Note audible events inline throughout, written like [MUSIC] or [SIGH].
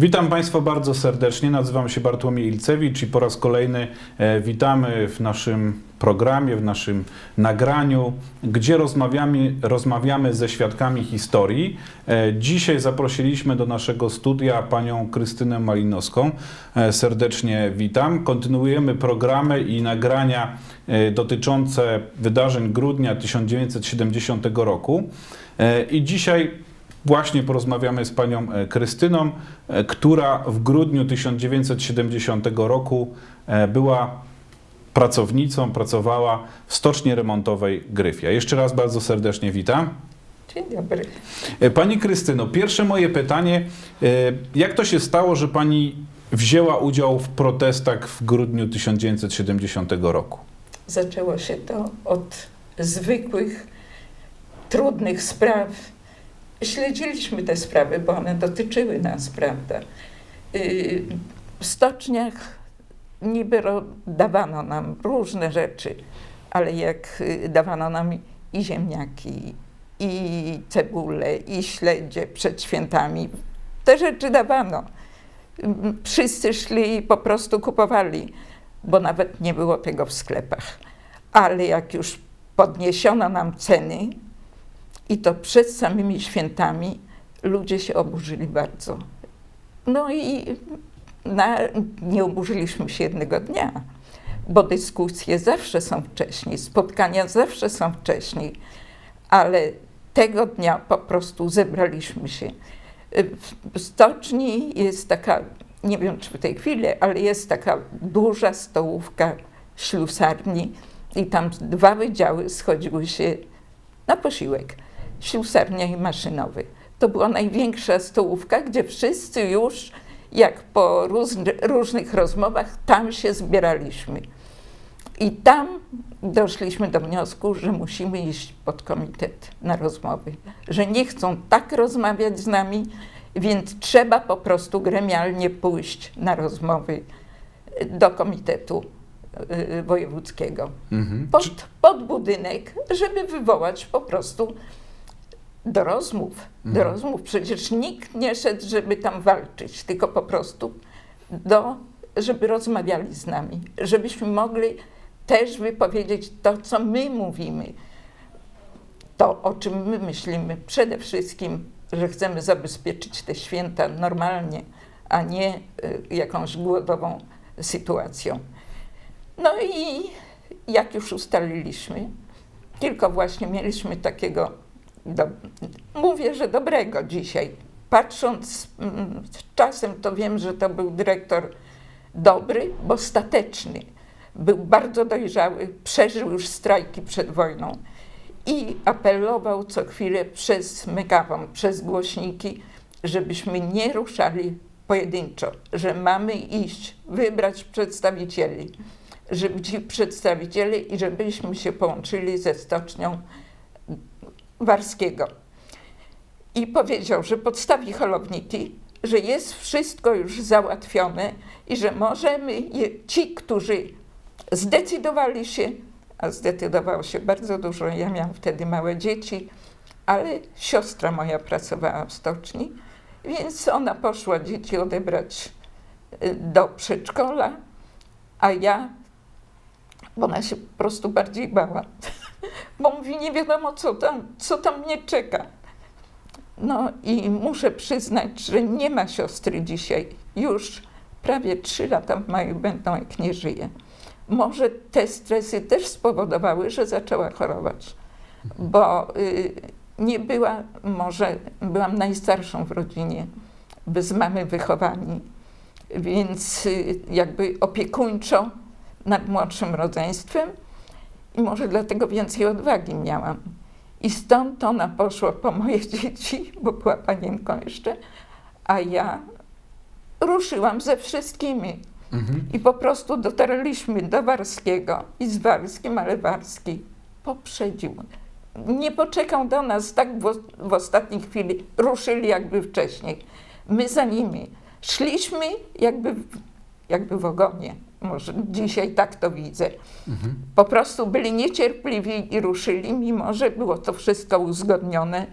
Witam Państwa bardzo serdecznie. Nazywam się Bartłomiej Ilcewicz i po raz kolejny e, witamy w naszym programie, w naszym nagraniu, gdzie rozmawiamy, rozmawiamy ze świadkami historii. E, Dzisiaj zaprosiliśmy do naszego studia panią Krystynę Malinowską. E, Serdecznie witam. Kontynuujemy programy i nagrania dotyczące wydarzeń grudnia 1970 roku. I dzisiaj Właśnie porozmawiamy z panią e, Krystyną, e, która w grudniu 1970 roku e, była pracownicą, pracowała w stoczni remontowej Gryfia. Jeszcze raz bardzo serdecznie witam. Dzień dobry. Pani Krystyno, pierwsze moje pytanie, jak to się stało, że pani wzięła udział w protestach w grudniu 1970 roku? Zaczęło się to od zwykłych, trudnych spraw. Śledziliśmy te sprawy, bo one dotyczyły nas, prawda? Yy, W stoczniach niby dawano nam różne rzeczy, ale jak y, dawano nam i ziemniaki, i cebulę, i śledzie przed świętami, te rzeczy dawano. Mm, Wszyscy szli i po prostu kupowali, bo nawet nie było tego w sklepach. Ale jak już podniesiono nam ceny, i to przed samymi świętami, ludzie się oburzyli bardzo. No i na, nie oburzyliśmy się jednego dnia, bo dyskusje zawsze są wcześniej, spotkania zawsze są wcześniej, ale tego dnia po prostu zebraliśmy się. W stoczni jest taka, nie wiem czy w tej chwili, ale jest taka duża stołówka ślusarni i tam dwa wydziały schodziły się na posiłek. Ślusarnia i maszynowy. To była największa stołówka, gdzie wszyscy już, jak po różny, różnych rozmowach, tam się zbieraliśmy. I tam doszliśmy do wniosku, że musimy iść pod komitet na rozmowy, że nie chcą tak rozmawiać z nami, więc trzeba po prostu gremialnie pójść na rozmowy do komitetu y, wojewódzkiego Mhm. pod, pod budynek, żeby wywołać po prostu do rozmów. Do Mhm. rozmów. Przecież nikt nie szedł, żeby tam walczyć, tylko po prostu do, żeby rozmawiali z nami, żebyśmy mogli też wypowiedzieć to, co my mówimy. To, o czym my myślimy. Przede wszystkim, że chcemy zabezpieczyć te święta normalnie, a nie y, jakąś głodową sytuacją. No i jak już ustaliliśmy, tylko właśnie mieliśmy takiego, do, mówię, że dobrego dzisiaj. Patrząc mm, czasem, to wiem, że to był dyrektor dobry, bo stateczny. Był bardzo dojrzały, przeżył już strajki przed wojną i apelował co chwilę przez megafon, przez głośniki, żebyśmy nie ruszali pojedynczo, że mamy iść, wybrać przedstawicieli żeby ci przedstawiciele i żebyśmy się połączyli ze stocznią Warskiego. I powiedział, że podstawi holowniki, że jest wszystko już załatwione i że możemy, ci, którzy zdecydowali się, a zdecydowało się bardzo dużo, ja miałam wtedy małe dzieci, ale siostra moja pracowała w stoczni, więc ona poszła dzieci odebrać y, do przedszkola, a ja ona się po prostu bardziej bała. Bo mówi, nie wiadomo, co tam, co tam mnie czeka. No i muszę przyznać, że nie ma siostry dzisiaj. Już prawie trzy lata w maju będą, jak nie żyje. Może te stresy też spowodowały, że zaczęła chorować. Bo y, nie była, może byłam najstarszą w rodzinie, bez mamy wychowani. Więc y, jakby opiekuńczo nad młodszym rodzeństwem i może dlatego więcej odwagi miałam. I stąd ona poszła po moje [LAUGHS] dzieci, bo była panienką jeszcze, a ja ruszyłam ze wszystkimi. Mhm. I po prostu dotarliśmy do Warskiego i z Warskim, ale Warski poprzedził. Nie poczekał do nas tak w, w ostatniej chwili, ruszyli jakby wcześniej. My za nimi szliśmy jakby jakby w ogonie. Może dzisiaj tak to widzę. Mhm. Po prostu byli niecierpliwi i ruszyli, mimo że było to wszystko uzgodnione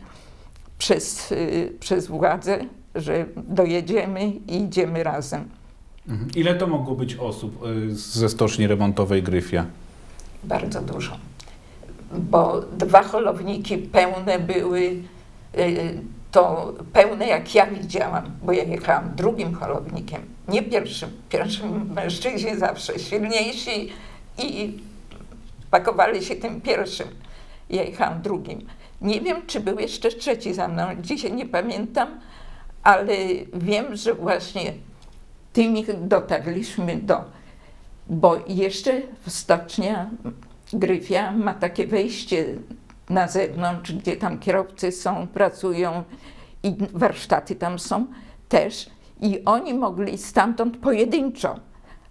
przez, y, przez władzę że dojedziemy i idziemy razem. Mhm. Ile to mogło być osób y, ze stoczni remontowej Gryfia? Bardzo dużo. Bo dwa holowniki pełne były, y, to pełne jak ja widziałam, bo ja jechałam drugim holownikiem, nie pierwszym. Pierwszym mężczyźni zawsze silniejsi i pakowali się tym pierwszym. Ja jechałam drugim. Nie wiem, czy był jeszcze trzeci za mną, dzisiaj nie pamiętam, ale wiem, że właśnie tymi dotarliśmy do, bo jeszcze stocznia Gryfia ma takie wejście na zewnątrz, gdzie tam kierowcy są, pracują i warsztaty tam są też i oni mogli stamtąd pojedynczo,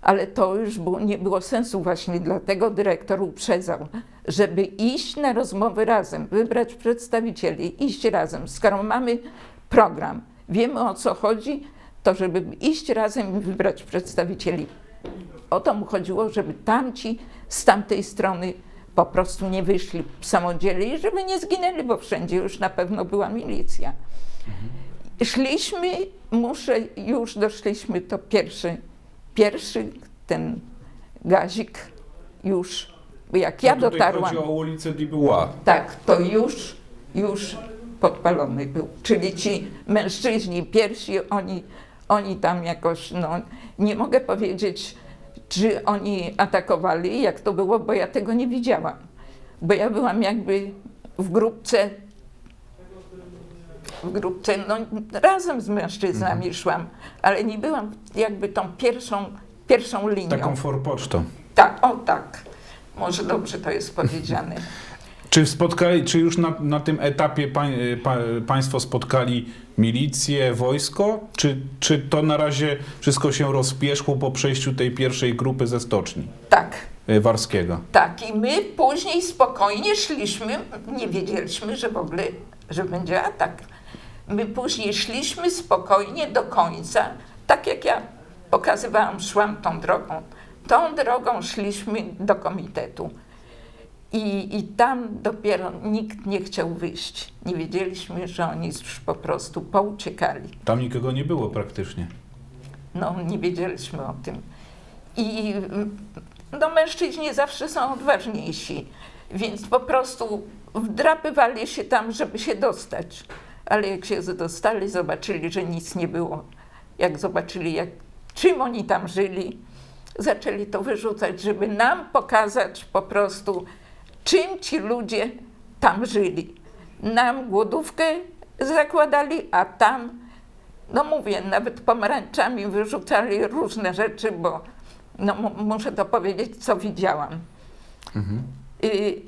ale to już było, nie było sensu właśnie, dlatego dyrektor uprzedzał, żeby iść na rozmowy razem, wybrać przedstawicieli, iść razem. Skoro mamy program, wiemy o co chodzi, to żeby iść razem i wybrać przedstawicieli. O to mu chodziło, żeby tamci z tamtej strony po prostu nie wyszli samodzielnie i żeby nie zginęli, bo wszędzie już na pewno była milicja. Szliśmy, muszę, już doszliśmy, to pierwszy, pierwszy ten gazik już, jak ja tutaj dotarłam, chodzi o ulicę Dibuła. tak, to już, już podpalony był. Czyli ci mężczyźni pierwsi, oni, oni tam jakoś, no nie mogę powiedzieć, czy oni atakowali, jak to było, bo ja tego nie widziałam. Bo ja byłam jakby w grupce, w grupce, no razem z mężczyznami szłam, ale nie byłam jakby tą pierwszą, pierwszą linią. Taką forpocztą. Tak, o tak. Może dobrze to jest powiedziane. [LAUGHS] Czy spotkali, czy już na, na tym etapie pań, y, pa, Państwo spotkali milicję, wojsko? Czy, czy to na razie wszystko się rozpieszło po przejściu tej pierwszej grupy ze stoczni Tak. y, Warskiego? Tak, i my później spokojnie szliśmy, nie wiedzieliśmy, że w ogóle, że będzie atak. My później szliśmy spokojnie do końca, tak jak ja pokazywałam, szłam tą drogą. Tą drogą szliśmy do komitetu. I, I tam dopiero nikt nie chciał wyjść. Nie wiedzieliśmy, że oni już po prostu pouciekali. Tam nikogo nie było praktycznie. No, nie wiedzieliśmy o tym. I no, mężczyźni zawsze są odważniejsi, więc po prostu wdrapywali się tam, żeby się dostać. Ale jak się dostali, zobaczyli, że nic nie było. Jak zobaczyli, jak, czym oni tam żyli, zaczęli to wyrzucać, żeby nam pokazać po prostu, czym ci ludzie tam żyli. Nam głodówkę zakładali, a tam no mówię, nawet pomarańczami wyrzucali różne rzeczy, bo no, mu- muszę to powiedzieć, co widziałam. Y,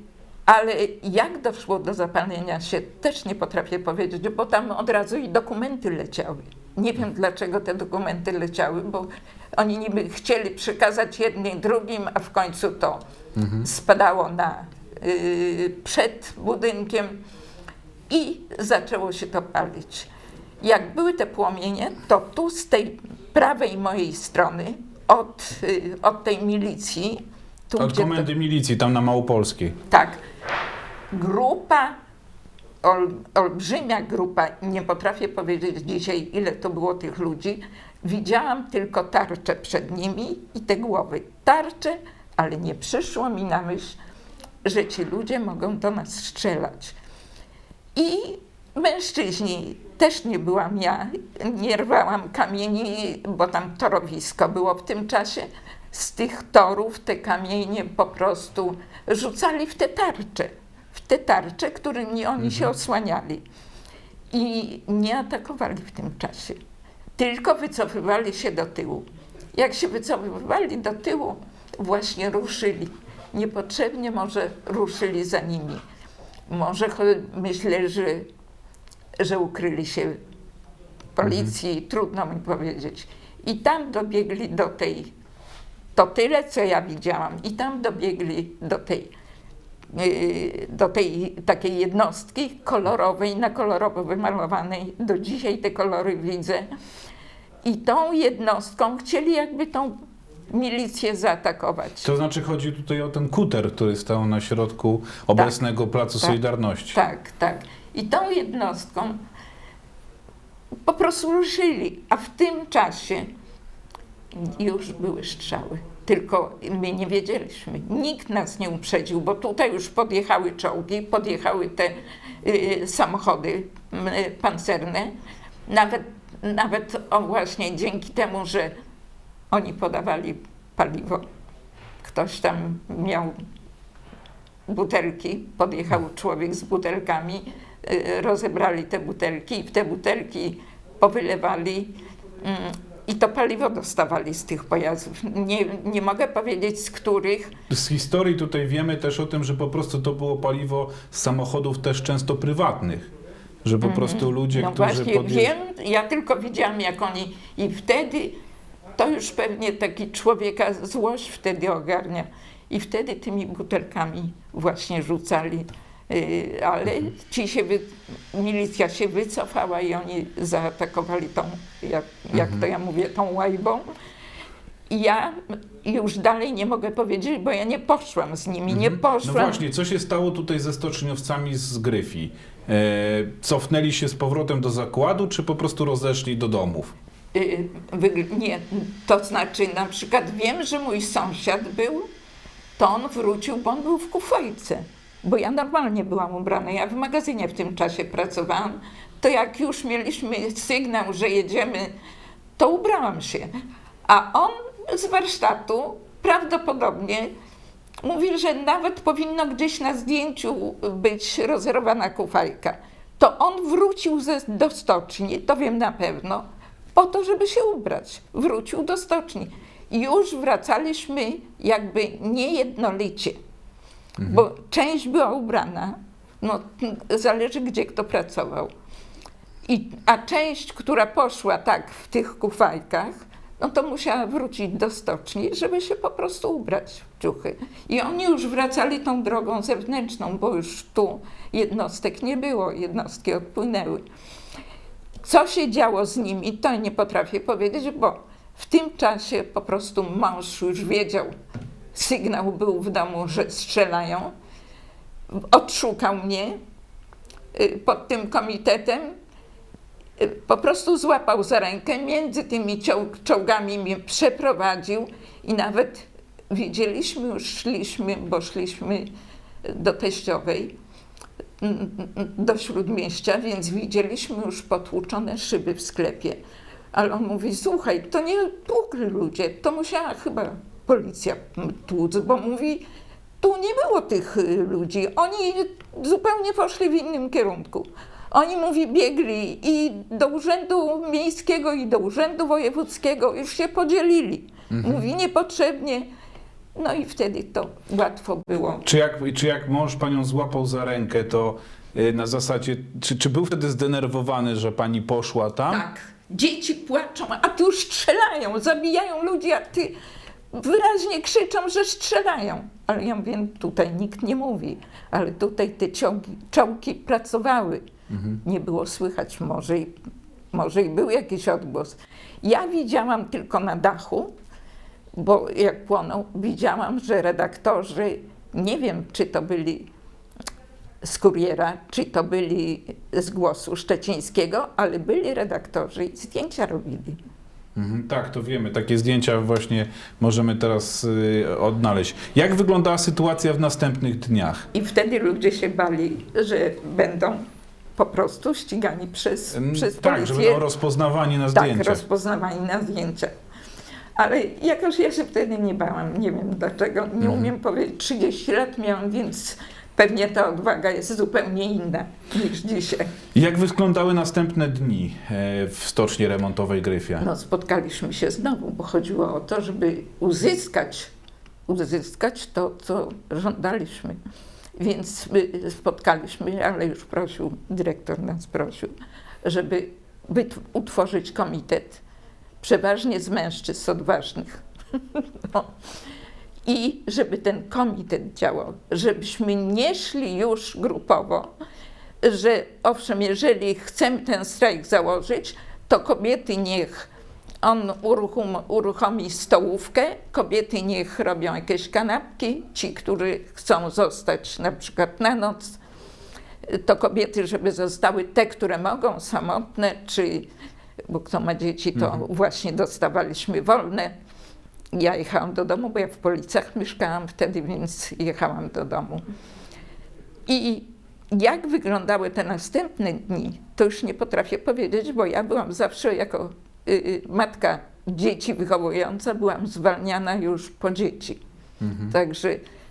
ale jak doszło do zapalenia się, też nie potrafię powiedzieć, bo tam od razu i dokumenty leciały. Nie wiem, dlaczego te dokumenty leciały, bo oni niby chcieli przekazać jednym drugim, a w końcu to spadało na, przed budynkiem i zaczęło się to palić. Jak były te płomienie, to tu z tej prawej mojej strony, od, y, od tej milicji, tu Od gdzie to, komendy milicji, tam na Małopolskiej. tak, grupa, ol, olbrzymia grupa, nie potrafię powiedzieć dzisiaj, ile to było tych ludzi, widziałam tylko tarcze przed nimi i te głowy. Tarcze, ale nie przyszło mi na myśl, że ci ludzie mogą do nas strzelać. I mężczyźni, też nie byłam ja, nie rwałam kamieni, bo tam torowisko było w tym czasie. Z tych torów te kamienie po prostu rzucali w te tarcze, w te tarcze, którymi oni się osłaniali. I nie atakowali w tym czasie, tylko wycofywali się do tyłu. Jak się wycofywali do tyłu, właśnie ruszyli. Niepotrzebnie może ruszyli za nimi. Może myślę, że, że ukryli się w policji, trudno mi powiedzieć. I tam dobiegli do tej, to tyle, co ja widziałam, i tam dobiegli do tej, yy, do tej takiej jednostki kolorowej, na kolorowo wymalowanej. Do dzisiaj te kolory widzę. I tą jednostką chcieli jakby tą milicję zaatakować. To znaczy chodzi tutaj o ten kuter, który stał na środku obecnego Placu tak, Solidarności. Tak, tak. I tą jednostką po prostu żyli, a w tym czasie już były strzały. Tylko my nie wiedzieliśmy. Nikt nas nie uprzedził, bo tutaj już podjechały czołgi, podjechały te y, samochody y, pancerne. Nawet, nawet o właśnie dzięki temu, że oni podawali paliwo. Ktoś tam miał butelki, podjechał człowiek z butelkami, y, rozebrali te butelki i w te butelki powylewali mm, i to paliwo dostawali z tych pojazdów. Nie, nie mogę powiedzieć z których, Z historii tutaj wiemy też o tym, że po prostu to było paliwo z samochodów też często prywatnych. Że po prostu ludzie, no którzy właśnie podjeżdż- wiem, ja tylko widziałam jak oni i wtedy to już pewnie taki człowieka złość wtedy ogarnia i wtedy tymi butelkami właśnie rzucali. Yy, ale ci się wy, milicja się wycofała i oni zaatakowali tą, jak, jak to ja mówię, tą łajbą. I ja już dalej nie mogę powiedzieć, bo ja nie poszłam z nimi, nie No poszłam. właśnie, co się stało tutaj ze stoczniowcami z Gryfi? E, cofnęli się z powrotem do zakładu, czy po prostu rozeszli do domów? Y, wygl- nie, to znaczy na przykład wiem, że mój sąsiad był, to on wrócił, bo on był w kufojce, bo ja normalnie byłam ubrana, ja w magazynie w tym czasie pracowałam, to jak już mieliśmy sygnał, że jedziemy, to ubrałam się, a on z warsztatu prawdopodobnie mówi, że nawet powinno gdzieś na zdjęciu być rozerwana kufajka. To on wrócił ze, do stoczni, to wiem na pewno, po to, żeby się ubrać. Wrócił do stoczni. Już wracaliśmy jakby niejednolicie, bo część była ubrana, no zależy gdzie kto pracował. I, a część, która poszła tak w tych kufajkach, no to musiała wrócić do stoczni, żeby się po prostu ubrać w ciuchy. I oni już wracali tą drogą zewnętrzną, bo już tu jednostek nie było, jednostki odpłynęły. Co się działo z nimi, to nie potrafię powiedzieć, bo w tym czasie po prostu mąż już wiedział, sygnał był w domu, że strzelają. Odszukał mnie y, pod tym komitetem, y, po prostu złapał za rękę, między tymi czoł- czołgami mnie przeprowadził i nawet widzieliśmy, już szliśmy, bo szliśmy do teściowej, do śródmieścia, więc widzieliśmy już potłuczone szyby w sklepie. Ale on mówi, słuchaj, to nie tłukli ludzie, to musiała chyba policja tłuc, bo mówi, tu nie było tych y, ludzi, oni zupełnie poszli w innym kierunku. Oni, mówi, biegli i do urzędu miejskiego, i do urzędu wojewódzkiego, już się podzielili. Mówi, niepotrzebnie. No i wtedy to łatwo było. Czy jak, czy jak mąż panią złapał za rękę, to y, na zasadzie, czy, czy był wtedy zdenerwowany, że pani poszła tam? Tak. Dzieci płaczą, a tu strzelają, zabijają ludzi, a ty wyraźnie krzyczą, że strzelają. Ale ja mówię, tutaj nikt nie mówi, ale tutaj te czołgi, czołgi pracowały. Nie było słychać, może i, może i był jakiś odgłos. Ja widziałam tylko na dachu, bo jak płonął, widziałam, że redaktorzy, nie wiem czy to byli z kuriera, czy to byli z głosu szczecińskiego, ale byli redaktorzy i zdjęcia robili. Mhm, tak, to wiemy. Takie zdjęcia właśnie możemy teraz y, odnaleźć. Jak wyglądała sytuacja w następnych dniach? I wtedy ludzie się bali, że będą po prostu ścigani przez, Ym, przez tak, że policję. będą rozpoznawani na tak, zdjęciach. rozpoznawani na zdjęciach. Ale jakoś ja się wtedy nie bałam, nie wiem dlaczego, nie Mhm. umiem powiedzieć, 30 lat miałam, więc pewnie ta odwaga jest zupełnie inna niż dzisiaj. Jak wyglądały następne dni e, w stoczni remontowej Gryfia? No, spotkaliśmy się znowu, bo chodziło o to, żeby uzyskać, uzyskać to, co żądaliśmy. Więc my spotkaliśmy, ale już prosił, dyrektor nas prosił, żeby utworzyć komitet, przeważnie z mężczyzn odważnych. [LAUGHS] no. I żeby ten komitet działał, żebyśmy nie szli już grupowo, że owszem, jeżeli chcemy ten strajk założyć, to kobiety niech on uruchom, uruchomi stołówkę, kobiety niech robią jakieś kanapki, ci, którzy chcą zostać na przykład na noc, to kobiety, żeby zostały te, które mogą, samotne, czy bo kto ma dzieci, to Mhm. właśnie dostawaliśmy wolne. Ja jechałam do domu, bo ja w Policach mieszkałam wtedy, więc jechałam do domu. I jak wyglądały te następne dni, to już nie potrafię powiedzieć, bo ja byłam zawsze jako y, y, matka dzieci wychowująca, byłam zwalniana już po dzieci. Mhm. Także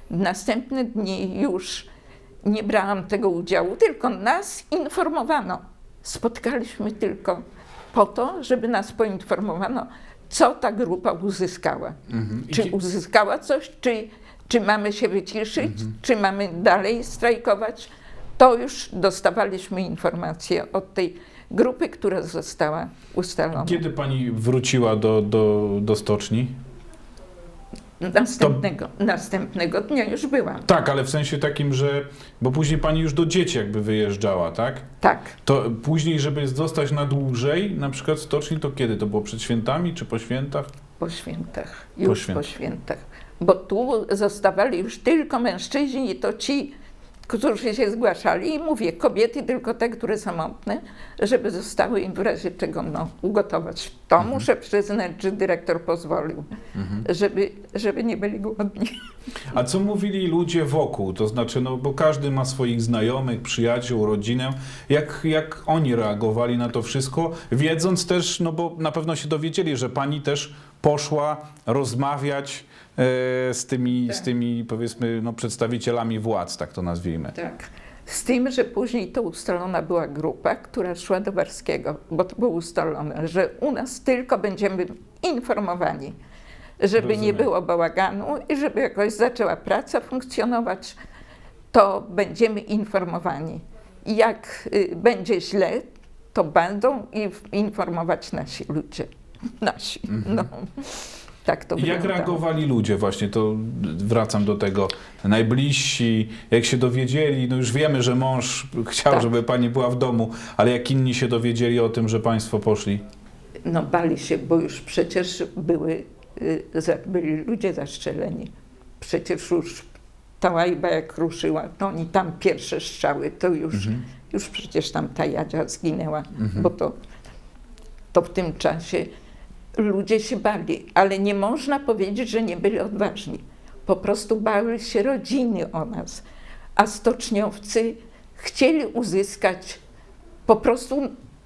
następne dni już nie brałam tego udziału, tylko nas informowano. Spotkaliśmy tylko po to, żeby nas poinformowano, co ta grupa uzyskała. Mhm. Czy uzyskała coś, czy, czy mamy się wyciszyć, Mhm. czy mamy dalej strajkować. To już dostawaliśmy informacje od tej grupy, która została ustalona. Kiedy pani wróciła do, do, do stoczni? Następnego, następnego dnia już byłam. Tak, ale w sensie takim, że. Bo później pani już do dzieci jakby wyjeżdżała, tak? Tak. To później, żeby zostać na dłużej, na przykład stoczni, to kiedy? To było przed świętami czy po świętach? Po świętach, już po, świętach. świętach. Bo tu zostawali już tylko mężczyźni i to ci, którzy się zgłaszali. I mówię, kobiety tylko te, które samotne, żeby zostały im w razie czego no, ugotować. To Mhm. muszę przyznać, że dyrektor pozwolił, żeby, żeby nie byli głodni. A co mówili ludzie wokół? To znaczy, no bo każdy ma swoich znajomych, przyjaciół, rodzinę. Jak, jak oni reagowali na to wszystko, wiedząc też, no bo na pewno się dowiedzieli, że pani też poszła rozmawiać e, z, tymi, z Tak. tymi, powiedzmy, no, przedstawicielami władz, tak to nazwijmy. Tak. Z tym, że później to ustalona była grupa, która szła do Warskiego, bo to było ustalone, że u nas tylko będziemy informowani, żeby nie Rozumiem. było bałaganu i żeby jakoś zaczęła praca funkcjonować, to będziemy informowani. Jak y, będzie źle, to będą inf- informować nasi ludzie. Nasi. No. Tak to Jak reagowali ludzie właśnie, to wracam do tego, najbliżsi, jak się dowiedzieli, no już wiemy, że mąż chciał, Tak. żeby pani była w domu, ale jak inni się dowiedzieli o tym, że państwo poszli? No bali się, bo już przecież były, y, byli ludzie zastrzeleni. Przecież już ta łajba jak ruszyła, to oni tam pierwsze strzały, to już, Mhm. już przecież tam ta Jadzia zginęła, Mhm. bo to, to w tym czasie ludzie się bali, ale nie można powiedzieć, że nie byli odważni. Po prostu bały się rodziny o nas, a stoczniowcy chcieli uzyskać po prostu,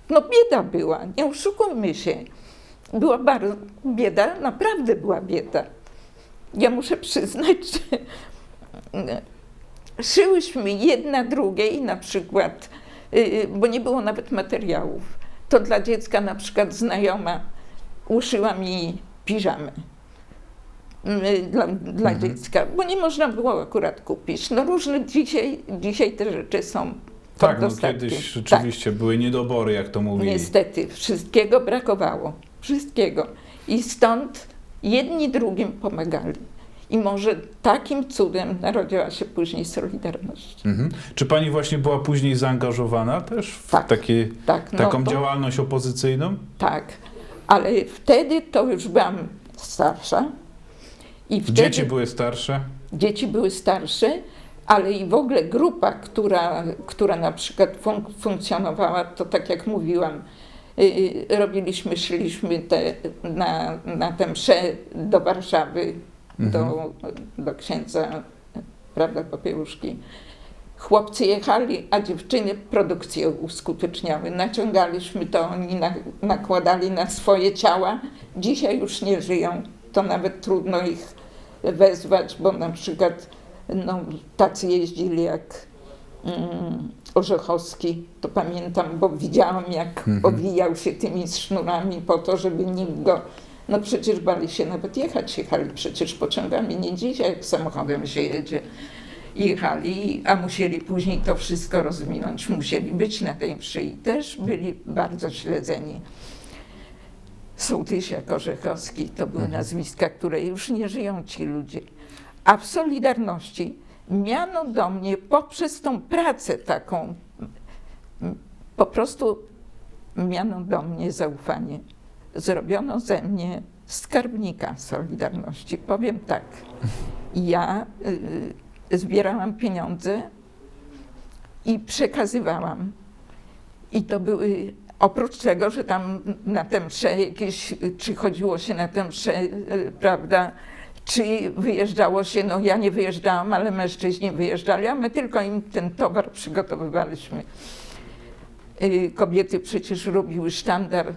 no bieda była, nie oszukujmy się. Była bardzo, bieda, naprawdę była bieda. Ja muszę przyznać, że e, szyłyśmy jedna drugiej na przykład, y, bo nie było nawet materiałów. To dla dziecka na przykład znajoma uszyła mi piżamę y, dla, dla Mhm. dziecka, bo nie można było akurat kupić. No różne dzisiaj, dzisiaj te rzeczy są Tak, no kiedyś Tak. rzeczywiście były niedobory, jak to mówili. Niestety, wszystkiego brakowało. Wszystkiego. I stąd jedni drugim pomagali. I może takim cudem narodziła się później Solidarność. Mhm. Czy pani właśnie była później zaangażowana też w Tak. takie, Tak, no taką to, działalność opozycyjną? tak. Ale wtedy to już byłam starsza. I wtedy Dzieci były starsze? dzieci były starsze, ale i w ogóle grupa, która, która na przykład fun funkcjonowała, to tak jak mówiłam, y, robiliśmy, szliśmy te, na, na tę mszę do Warszawy, do, do księdza, prawda, Popiełuszki. Chłopcy jechali, a dziewczyny produkcję uskuteczniały. Naciągaliśmy to, oni na, nakładali na swoje ciała. Dzisiaj już nie żyją, to nawet trudno ich wezwać, bo na przykład no, tacy jeździli jak mm, Orzechowski, to pamiętam, bo widziałam jak Mhm. owijał się tymi sznurami po to, żeby nikt go... No przecież bali się nawet jechać, jechali przecież pociągami, nie dzisiaj jak samochodem się jedzie. Jechali, a musieli później to wszystko rozwinąć, musieli być na tej mszy i też byli bardzo śledzeni. Sołtysiak, Orzechowski, to były Mhm. nazwiska, które już nie żyją ci ludzie. A w Solidarności miano do mnie poprzez tą pracę taką, po prostu miano do mnie zaufanie. Zrobiono ze mnie skarbnika Solidarności. Powiem tak, ja y, zbierałam pieniądze i przekazywałam. I to były, oprócz tego, że tam na tę mszę jakieś, czy chodziło się na tę mszę, e, prawda, czy wyjeżdżało się, no ja nie wyjeżdżałam, ale mężczyźni wyjeżdżali, a my tylko im ten towar przygotowywaliśmy. Y, Kobiety przecież robiły sztandar,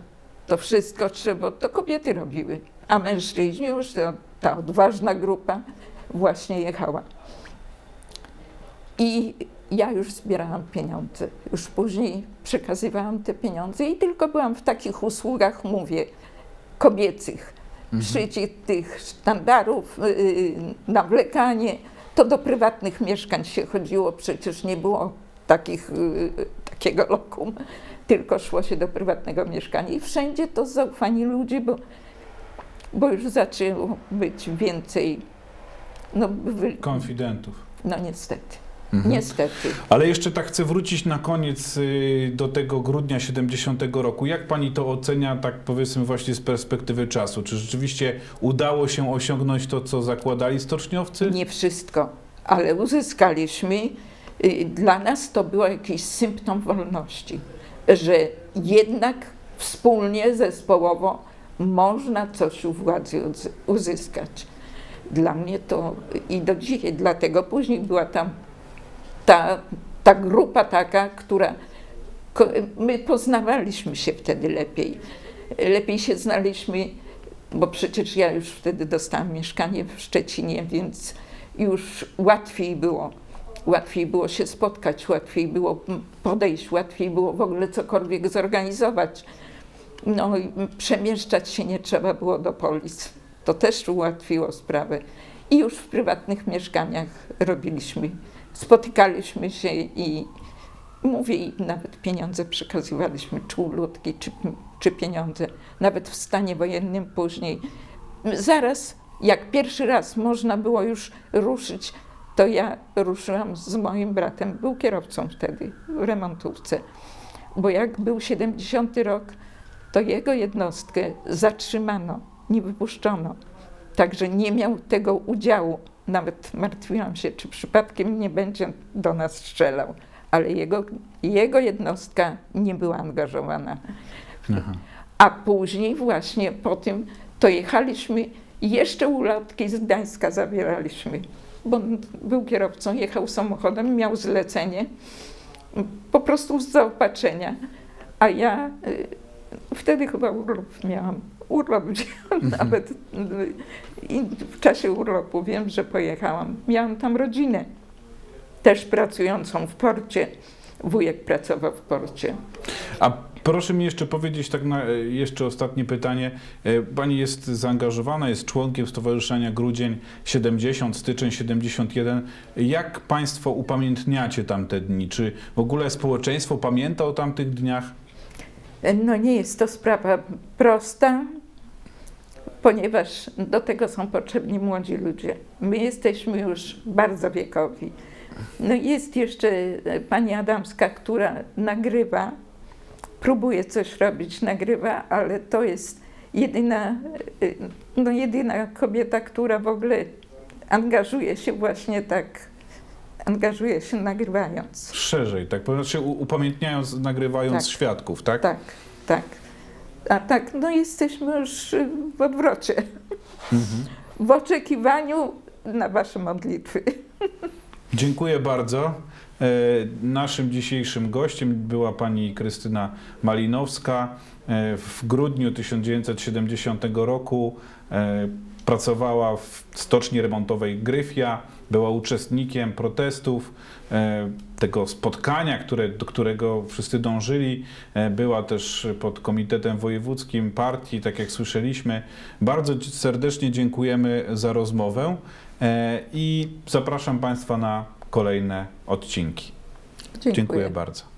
to wszystko trzeba, to kobiety robiły, a mężczyźni już, to, ta odważna grupa właśnie jechała. I ja już zbierałam pieniądze. Już później przekazywałam te pieniądze i tylko byłam w takich usługach, mówię, kobiecych. Szycie tych sztandarów, yy, nawlekanie. To do prywatnych mieszkań się chodziło, przecież nie było takich, yy, takiego lokum, tylko szło się do prywatnego mieszkania. I wszędzie to zaufani ludzie, bo, bo już zaczęło być więcej, no, wy, Konfidentów. no niestety. Mhm. Niestety. Ale jeszcze tak chcę wrócić na koniec y, do tego grudnia 70 roku. Jak pani to ocenia, tak powiedzmy właśnie z perspektywy czasu? Czy rzeczywiście udało się osiągnąć to, co zakładali stoczniowcy? Nie wszystko, ale uzyskaliśmy. y, Dla nas to był jakiś symptom wolności, że jednak wspólnie, zespołowo można coś u władzy uzyskać. Dla mnie to i do dzisiaj, dlatego później była tam ta, ta grupa taka, która my poznawaliśmy się wtedy lepiej. Lepiej się znaliśmy, bo przecież ja już wtedy dostałam mieszkanie w Szczecinie, więc już łatwiej było. Łatwiej było się spotkać, łatwiej było podejść, łatwiej było w ogóle cokolwiek zorganizować. No i przemieszczać się nie trzeba było do polis. To też ułatwiło sprawę. I już w prywatnych mieszkaniach robiliśmy, spotykaliśmy się i mówię, i nawet pieniądze przekazywaliśmy, czy ulotki, czy, czy pieniądze. Nawet w stanie wojennym później. Zaraz, jak pierwszy raz można było już ruszyć, to ja ruszyłam z moim bratem, był kierowcą wtedy w remontówce. Bo jak był 70 rok, to jego jednostkę zatrzymano, nie wypuszczono. Także nie miał tego udziału. Nawet martwiłam się, czy przypadkiem nie będzie do nas strzelał. Ale jego, jego jednostka nie była angażowana. Aha. A później właśnie po tym to jechaliśmy i jeszcze ulotki z Gdańska zabieraliśmy. Bo on był kierowcą, jechał samochodem, miał zlecenie po prostu z zaopatrzenia. A ja y, wtedy chyba urlop miałam. Urlop wzięłam nawet i w czasie urlopu wiem, że pojechałam. Miałam tam rodzinę, też pracującą w porcie. Wujek pracował w porcie. A proszę mi jeszcze powiedzieć, tak na jeszcze ostatnie pytanie. E, Pani jest zaangażowana, jest członkiem Stowarzyszenia Grudzień 70, styczeń 71. Jak Państwo upamiętniacie tamte dni? Czy w ogóle społeczeństwo pamięta o tamtych dniach? No nie jest to sprawa prosta, ponieważ do tego są potrzebni młodzi ludzie. My jesteśmy już bardzo wiekowi. No jest jeszcze e, pani Adamska, która nagrywa, próbuje coś robić, nagrywa, ale to jest jedyna, e, no jedyna kobieta, która w ogóle angażuje się właśnie tak, angażuje się nagrywając. Szerzej, tak? Znaczy upamiętniając, nagrywając Tak. świadków, tak? Tak, tak. A tak, no jesteśmy już w odwrocie. Mhm. W oczekiwaniu na Wasze modlitwy. Dziękuję bardzo. E, Naszym dzisiejszym gościem była pani Krystyna Malinowska. E, W grudniu 1970 roku e, pracowała w stoczni remontowej Gryfia, była uczestnikiem protestów, e, tego spotkania, które, do którego wszyscy dążyli. E, Była też pod komitetem wojewódzkim partii, tak jak słyszeliśmy. Bardzo serdecznie dziękujemy za rozmowę e, i zapraszam Państwa na kolejne odcinki. Dziękuję. Dziękuję bardzo.